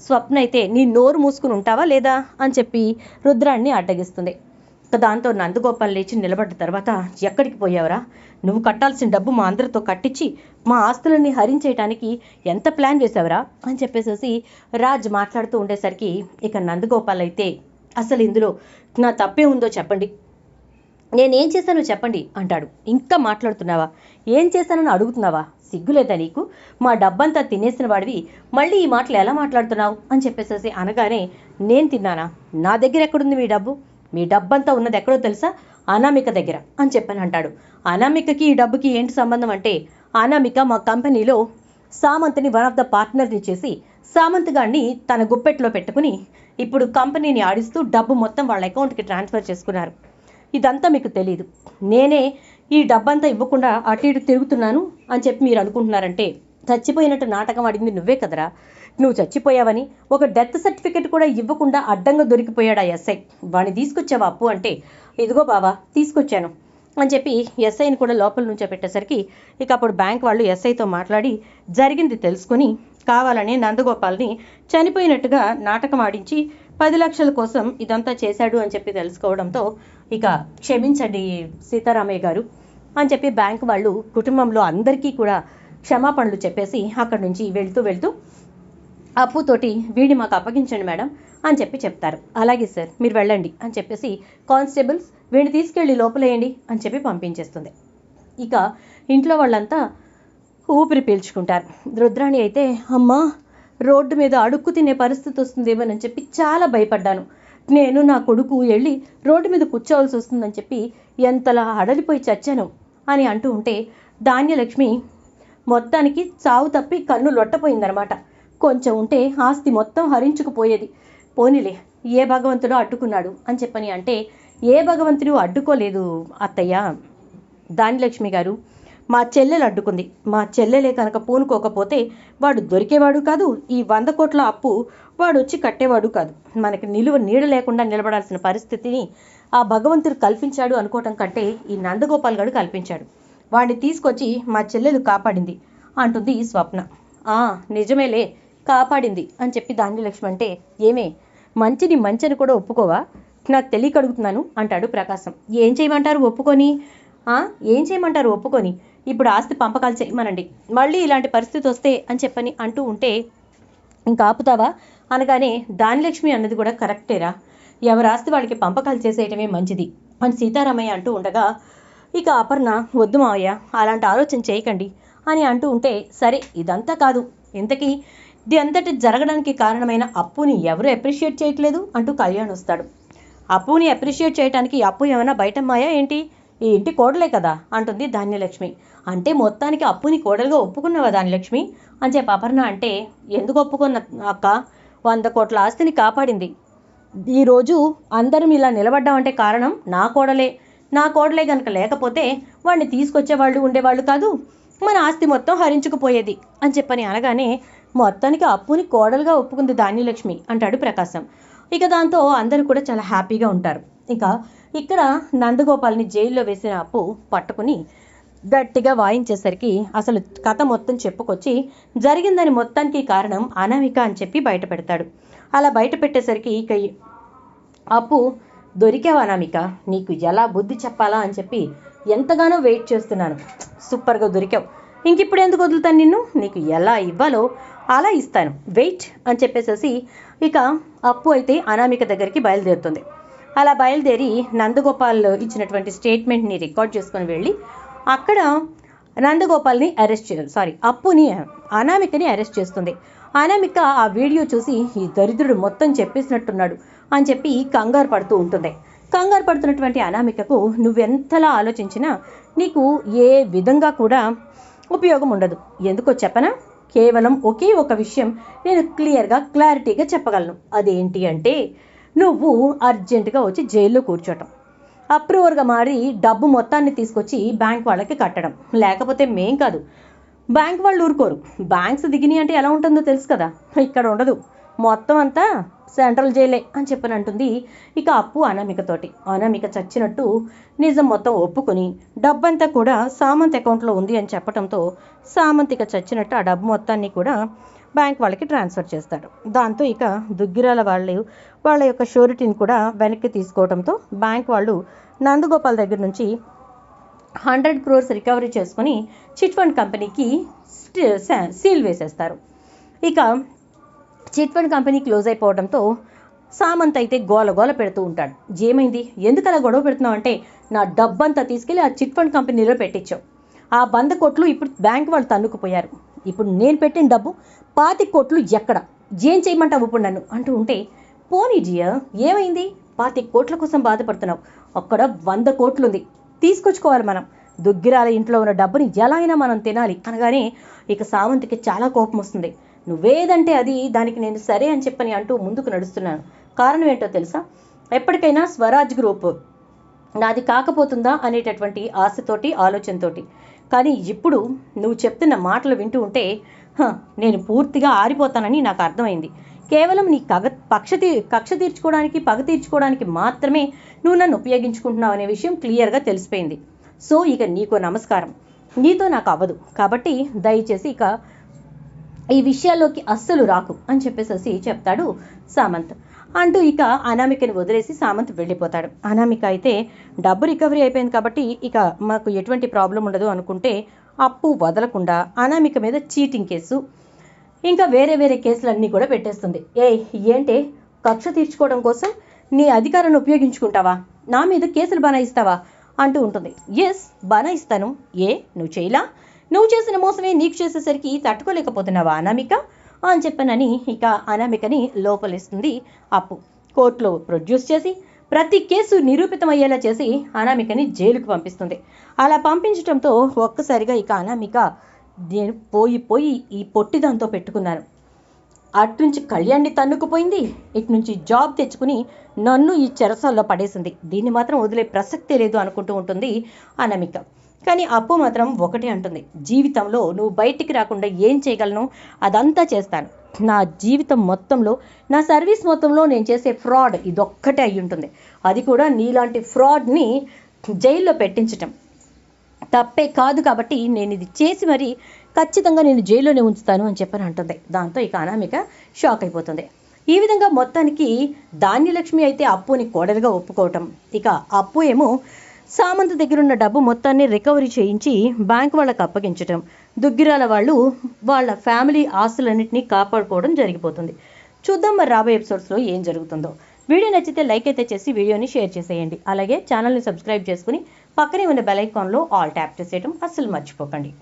స్వప్న అయితే నీ నోరు మూసుకుని ఉంటావా లేదా అని చెప్పి రుద్రాన్ని అడ్డగిస్తుంది. ఇక దాంతో నందగోపాల్ లేచి నిలబడ్డ తర్వాత ఎక్కడికి పోయావురా? నువ్వు కట్టాల్సిన డబ్బు మా అందరితో కట్టించి మా ఆస్తులన్నీ హరించేయటానికి ఎంత ప్లాన్ వేసావురా అని చెప్పేసేసి రాజ్ మాట్లాడుతూ ఉండేసరికి ఇక నందగోపాల్ అయితే అసలు ఇందులో నా తప్పే ఉందో చెప్పండి. నేనేం చేశానో చెప్పండి అంటాడు. ఇంకా మాట్లాడుతున్నావా? ఏం చేశానని అడుగుతున్నావా? సిగ్గులేదా నీకు? మా డబ్బంతా తినేసిన వాడివి. మళ్ళీ ఈ మాటలు ఎలా మాట్లాడుతున్నావు? అని చెప్పేసేసి అనగానే నేను తిన్నానా? నా దగ్గర ఎక్కడుంది మీ డబ్బు? మీ డబ్బంతా ఉన్నది ఎక్కడో తెలుసా? అనామిక దగ్గర. అని చెప్పని అంటాడు. అనామికకి ఈ డబ్బుకి ఏంటి సంబంధం అంటే అనామిక మా కంపెనీలో సామంత్ని వన్ ఆఫ్ ద పార్ట్నర్ని చేసి సామంత్ గారిని తన గుప్పెట్లో పెట్టుకుని ఇప్పుడు కంపెనీని ఆడిస్తూ డబ్బు మొత్తం వాళ్ళ అకౌంట్కి ట్రాన్స్ఫర్ చేసుకున్నారు. ఇదంతా మీకు తెలియదు నేనే ఈ డబ్బంతా ఇవ్వకుండా అటు ఇటు తిరుగుతున్నాను అని చెప్పి మీరు అనుకుంటున్నారంటే చచ్చిపోయినట్టు నాటకం ఆడింది నువ్వే కదరా. నువ్వు చచ్చిపోయావని ఒక డెత్ సర్టిఫికెట్ కూడా ఇవ్వకుండా అడ్డంగా దొరికిపోయాడు ఆ ఎస్ఐ? వాడిని తీసుకొచ్చావా అప్పు అంటే ఇదిగో బావా తీసుకొచ్చాను అని చెప్పి ఎస్ఐని కూడా లోపల నుంచో పెట్టేసరికి ఇక అప్పుడు బ్యాంక్ వాళ్ళు ఎస్ఐతో మాట్లాడి జరిగింది తెలుసుకుని కావాలని నందగోపాల్ని చనిపోయినట్టుగా నాటకం ఆడించి పది లక్షల కోసం ఇదంతా చేశాడు అని చెప్పి తెలుసుకోవడంతో ఇక క్షమించండి సీతారామయ్య గారు. అని చెప్పి బ్యాంకు వాళ్ళు కుటుంబంలో అందరికీ కూడా క్షమాపణలు చెప్పేసి అక్కడి నుంచి వెళ్తూ వెళ్తూ అప్పుతోటి వీడిని మాకు అప్పగించండి మేడం అని చెప్పి చెప్తారు. అలాగే సార్ మీరు వెళ్ళండి అని చెప్పేసి కానిస్టేబుల్స్ వీడిని తీసుకెళ్ళి లోపలేయండి అని చెప్పి పంపించేస్తుంది. ఇక ఇంట్లో వాళ్ళంతా ఊపిరి పీల్చుకుంటారు. రుద్రాణి అయితే అమ్మా రోడ్డు మీద అడుక్కు తినే పరిస్థితి వస్తుందేమోనని చెప్పి చాలా భయపడ్డాను. నేను నా కొడుకు వెళ్ళి రోడ్డు మీద కూర్చోవలసి వస్తుందని చెప్పి ఎంతలా అడలిపోయి చచ్చాను. అని అంటూ ఉంటే ధాన్యలక్ష్మి మొత్తానికి చావు తప్పి కన్ను లొట్టపోయిందనమాట కొంచెం ఉంటే ఆస్తి మొత్తం హరించుకుపోయేది. పోనీలే ఏ భగవంతుడో అడ్డుకున్నాడు అని చెప్పని అంటే ఏ భగవంతుడు అడ్డుకోలేదు అత్తయ్య. దానిలక్ష్మి గారు మా చెల్లెలు అడ్డుకుంది. మా చెల్లెలే కనుక పూనుకోకపోతే వాడు దొరికేవాడు కాదు ఈ వంద కోట్ల అప్పు వాడు వచ్చి కట్టేవాడు కాదు. మనకి నిలువ నీడ లేకుండా నిలబడాల్సిన పరిస్థితిని ఆ భగవంతుడు కల్పించాడు అనుకోవటం కంటే ఈ నందగోపాల్ గారు కల్పించాడు. వాడిని తీసుకొచ్చి మా చెల్లెలు కాపాడింది అంటుంది స్వప్న. ఆ నిజమేలే కాపాడింది అని చెప్పి దానిలక్ష్మి అంటే ఏమే మంచిని మంచిని కూడా ఒప్పుకోవా? నాకు తెలియక అడుగుతున్నాను అంటాడు ప్రకాశం. ఏం చేయమంటారు ఒప్పుకొని? ఏం చేయమంటారు ఒప్పుకొని? ఇప్పుడు ఆస్తి పంపకాలు చేయమనండి. మళ్ళీ ఇలాంటి పరిస్థితి వస్తే అని చెప్పని అంటూ ఉంటే ఇంకా ఆపుతావా? అనగానే దానిలక్ష్మి అన్నది కూడా కరెక్టేరా. ఎవరి ఆస్తి వాళ్ళకి పంపకాలు చేసేయటమే మంచిది అని సీతారామయ్య అంటూ ఉండగా ఇక అపర్ణ వద్దు మావయ్య అలాంటి ఆలోచన చేయకండి అని అంటూ ఉంటే సరే ఇదంతా కాదు. ఇంతకీ ఇది అంతటి జరగడానికి కారణమైన అప్పుని ఎవరు అప్రిషియేట్ చేయట్లేదు? అంటూ కళ్యాణ్ వస్తాడు. అప్పుని అప్రిషియేట్ చేయడానికి అప్పు ఏమైనా బయట మాయా ఏంటి? ఈ ఇంటి కోడలే కదా అంటుంది ధాన్యలక్ష్మి. అంటే మొత్తానికి అప్పుని కోడలుగా ఒప్పుకున్నావా ధాన్యలక్ష్మి? అని చెప్పి అపర్ణ అంటే ఎందుకు ఒప్పుకున్న అక్క? వంద కోట్ల ఆస్తిని కాపాడింది. ఈరోజు అందరం ఇలా నిలబడ్డామంటే కారణం నా కోడలే. నా కోడలే గనక లేకపోతే వాడిని తీసుకొచ్చేవాళ్ళు ఉండేవాళ్ళు కాదు. మన ఆస్తి మొత్తం హరించుకుపోయేది. అని చెప్పని అనగానే మొత్తానికి అప్పుని కోడలుగా ఒప్పుకుంది ధాన్యలక్ష్మి అంటాడు ప్రకాశం. ఇక దాంతో అందరూ కూడా చాలా హ్యాపీగా ఉంటారు. ఇక ఇక్కడ నందగోపాల్ని జైల్లో వేసిన అప్పు పట్టుకుని గట్టిగా వాయించేసరికి అసలు కథ మొత్తం చెప్పుకొచ్చి జరిగిందని మొత్తానికి కారణం అనామిక అని చెప్పి బయట పెడతాడు అలా బయట పెట్టేసరికి ఇక అప్పు దొరికావా అనామిక? నీకు ఎలా బుద్ధి చెప్పాలా అని చెప్పి ఎంతగానో వెయిట్ చేస్తున్నాను. సూపర్గా దొరికావు. ఇంక ఇప్పుడు ఎందుకు వదులుతాను నిన్ను? నీకు ఎలా ఇవ్వాలో అలా ఇస్తాను. వెయిట్ అని చెప్పేసేసి ఇక అప్పు అయితే అనామిక దగ్గరికి బయలుదేరుతుంది. అలా బయలుదేరి నందగోపాల్ ఇచ్చినటువంటి స్టేట్మెంట్ని రికార్డ్ చేసుకొని వెళ్ళి అక్కడ నందగోపాల్ని అరెస్ట్ చే సారీ అప్పుని అనామికని అరెస్ట్ చేస్తుంది. అనామిక ఆ వీడియో చూసి ఈ దరిద్రుడు మొత్తం చెప్పేసినట్టున్నాడు అని చెప్పి కంగారు పడుతూ ఉంటుంది. కంగారు పడుతున్నటువంటి అనామికకు నువ్వెంతలా ఆలోచించినా నీకు ఏ విధంగా కూడా ఉపయోగం ఉండదు. ఎందుకో చెప్పనా? కేవలం ఒకే ఒక విషయం నేను క్లియర్గా క్లారిటీగా చెప్పగలను. అదేంటి అంటే నువ్వు అర్జెంటుగా వచ్చి జైల్లో కూర్చోటం. అప్రూవర్గా మారి డబ్బు మొత్తాన్ని తీసుకొచ్చి బ్యాంక్ వాళ్ళకి కట్టడం. లేకపోతే మేం కాదు. బ్యాంక్ వాళ్ళు ఊరుకోరు. బ్యాంక్స్ దిగినాయి అంటే ఎలా ఉంటుందో తెలుసు కదా. ఇక్కడ ఉండదు. మొత్తం అంతా సెంట్రల్ జైలే అని చెప్పని అంటుంది ఇక అప్పు అనామికతోటి. అనామిక చచ్చినట్టు నిజం మొత్తం ఒప్పుకొని డబ్బంతా కూడా సామంత్ అకౌంట్లో ఉంది అని చెప్పడంతో సామంత్ ఇక చచ్చినట్టు ఆ డబ్బు మొత్తాన్ని కూడా బ్యాంక్ వాళ్ళకి ట్రాన్స్ఫర్ చేస్తాడు. దాంతో ఇక దుగ్గిరాల వాళ్ళు వాళ్ళ యొక్క షూరిటీని కూడా వెనక్కి తీసుకోవడంతో బ్యాంక్ వాళ్ళు నందగోపాల్ దగ్గర నుంచి హండ్రెడ్ క్రోర్స్ రికవరీ చేసుకొని చిట్ ఫండ్ కంపెనీకి సీల్ వేసేస్తారు. ఇక చిట్ ఫండ్ కంపెనీ క్లోజ్ అయిపోవడంతో సామంత్ అయితే గోల గోల పెడుతూ ఉంటాడు. ఏమైంది? ఎందుకు అలా గొడవ పెడుతున్నావు? అంటే నా డబ్బంతా తీసుకెళ్ళి ఆ చిట్ ఫండ్ కంపెనీలో పెట్టించావు. ఆ బంద కోట్లు ఇప్పుడు బ్యాంక్ వాళ్ళు తన్నుకుపోయారు. ఇప్పుడు నేను పెట్టిన డబ్బు పాతి కోట్లు ఎక్కడ? ఏం చేయమంటావు ఇప్పుడు నన్ను? అంటూ ఉంటే పోనీ జియా ఏమైంది? పాతి కోట్ల కోసం బాధపడుతున్నావు. అక్కడ వంద కోట్లు ఉంది తీసుకొచ్చుకోవాలి మనం. దుగ్గిరాల ఇంట్లో ఉన్న డబ్బుని ఎలా అయినా మనం తినాలి అనగానే ఇక సావంతికి చాలా కోపం వస్తుంది. నువ్వేదంటే అది దానికి నేను సరే అని చెప్పని అంటూ ముందుకు నడుస్తున్నాను. కారణం ఏంటో తెలుసా? ఎప్పటికైనా స్వరాజ్ గ్రూప్. నాది కాకపోతుందా అనేటటువంటి ఆశతోటి ఆలోచనతోటి. కానీ ఇప్పుడు నువ్వు చెప్తున్న మాటలు వింటూ ఉంటే "హ, నేను పూర్తిగా ఆరిపోతానని నాకు అర్థమైంది. కేవలం నీ కగ పక్ష తీ కక్ష తీర్చుకోవడానికి పగ తీర్చుకోవడానికి మాత్రమే నువ్వు నన్ను ఉపయోగించుకుంటున్నావు అనే విషయం క్లియర్గా తెలిసిపోయింది. సో ఇక నీకో నమస్కారం. నీతో నాకు అవ్వదు. కాబట్టి దయచేసి ఇక ఈ విషయాల్లోకి అస్సలు రాకు అని చెప్పేసి చెప్తాడు సామంత్. అంటూ ఇక అనామికని వదిలేసి సామంత్ వెళ్ళిపోతాడు. అనామిక అయితే డబ్బు రికవరీ అయిపోయింది కాబట్టి ఇక మాకు ఎటువంటి ప్రాబ్లం ఉండదు అనుకుంటే అప్పు వదలకుండా అనామిక మీద చీటింగ్ కేసు ఇంకా వేరే వేరే కేసులన్నీ కూడా పెట్టేస్తుంది. ఏ ఏంటే? కక్ష తీర్చుకోవడం కోసం నీ అధికారాన్ని ఉపయోగించుకుంటావా? నా మీద కేసులు బనాయిస్తావా అంటూ ఉంటుంది. ఎస్ బనాయిస్తాను ఏ నువ్వు చేయలా? నువ్వు చేసిన మోసమే నీకు చేసేసరికి తట్టుకోలేకపోతున్నావా అనామిక? అని చెప్పనని ఇక అనామికని లోపలిస్తుంది అప్పు. కోర్టులో ప్రొడ్యూస్ చేసి ప్రతి కేసు నిరూపితమయ్యేలా చేసి అనామికని జైలుకు పంపిస్తుంది. అలా పంపించడంతో ఒక్కసారిగా ఇక అనామిక నేను పోయి పోయి ఈ పొట్టి దాంతో పెట్టుకున్నాను అటు నుంచి కళ్యాణ్ని తన్నుకుపోయింది ఇటు నుంచి జాబ్ తెచ్చుకుని నన్ను ఈ చెరసాల్లో పడేసింది. దీన్ని మాత్రం వదిలే ప్రసక్తే లేదు అనుకుంటూ ఉంటుంది అనామిక. కానీ అప్పు మాత్రం ఒకటే అంటుంది. జీవితంలో నువ్వు బయటికి రాకుండా ఏం చేయగలను? అదంతా చేస్తాను. నా జీవితం మొత్తంలో నా సర్వీస్ మొత్తంలో నేను చేసే ఫ్రాడ్ ఇదొక్కటే అయి ఉంటుంది అది కూడా నీలాంటి ఫ్రాడ్ని జైల్లో పెట్టించటం. తప్పే కాదు కాబట్టి నేను ఇది చేసి మరి ఖచ్చితంగా నేను జైల్లోనే ఉంచుతాను అని చెప్పని అంటుంది. దాంతో ఇక అనామిక షాక్ అయిపోతుంది. ఈ విధంగా మొత్తానికి ధాన్యలక్ష్మి అయితే అప్పుని కోడలుగా ఒప్పుకోవటం. ఇక అప్పు ఏమో సామంత్ దగ్గరున్న డబ్బు మొత్తాన్ని రికవరీ చేయించి బ్యాంక్ వాళ్ళకి అప్పగించటం. దుగ్గిరాల వాళ్ళు వాళ్ళ ఫ్యామిలీ ఆస్తులన్నింటినీ కాపాడుకోవడం జరిగిపోతుంది. చూద్దాం మరి రాబోయే ఎపిసోడ్స్లో ఏం జరుగుతుందో. వీడియో నచ్చితే లైక్ అయితే చేసి వీడియోని షేర్ చేసేయండి. అలాగే ఛానల్ని సబ్స్క్రైబ్ చేసుకుని పక్కనే ఉన్న బెల్ ఐకాన్లో ఆల్ ట్యాప్ చేసేయడం అస్సలు మర్చిపోకండి.